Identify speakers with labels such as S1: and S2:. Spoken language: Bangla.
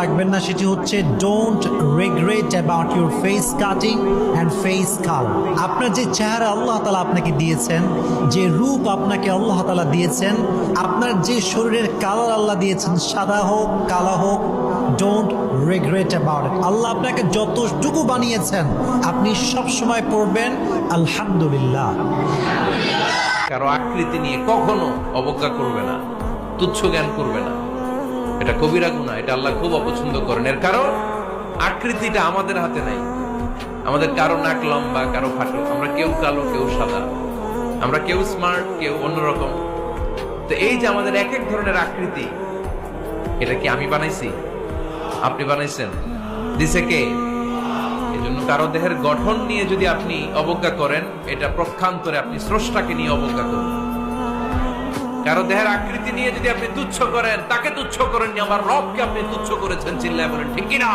S1: রাখবেন না, সেটি হচ্ছে don't regret about your face cutting and face colour আপনার যে চেহারা আল্লাহ তালা আপনাকে দিয়েছেন, যে রূপ আপনাকে আল্লাহ তালা দিয়েছেন, আপনার যে শরীরের কালার আল্লাহ দিয়েছেন, সাদা হোক, কালা হোক ডোন্ট রেগ্রেট অ্যাবাউট আল্লাহ আপনাকে যতটুকু বানিয়েছেন, আপনি সব সময় পড়বেন, আলহামদুলিল্লাহ।
S2: কারও আকৃতি নিয়ে কখনো অবজ্ঞা করবে না, তুচ্ছ জ্ঞান করবে না। এটা কবিরা গুণা এটা আল্লাহ খুব অপছন্দ করেন। এর কারণ, আকৃতিটা আমাদের হাতে নাই। আমাদের কারও নাক লম্বা, কারও ফাটো আমরা কেউ কালো, কেউ সাদা। আমরা কেউ স্মার্ট কেউ অন্যরকম। তো এই যে আমাদের এক এক ধরনের আকৃতি, এটা কি আমি বানাইছি? আপনি বানাইছেন? দিছে কে? এই জন্য কারও দেহের গঠন নিয়ে যদি আপনি অবজ্ঞা করেন, এটা প্রক্ষান্তরে আপনি স্রষ্টাকে নিয়ে অবজ্ঞা করেন কারও দেহের আকৃতি নিয়ে যদি আপনি তুচ্ছ করেন, তাকে তুচ্ছ করেননি, আমার রবকে আপনি তুচ্ছ করেছেন, চিল্লায় বলেন, ঠিক কিনা?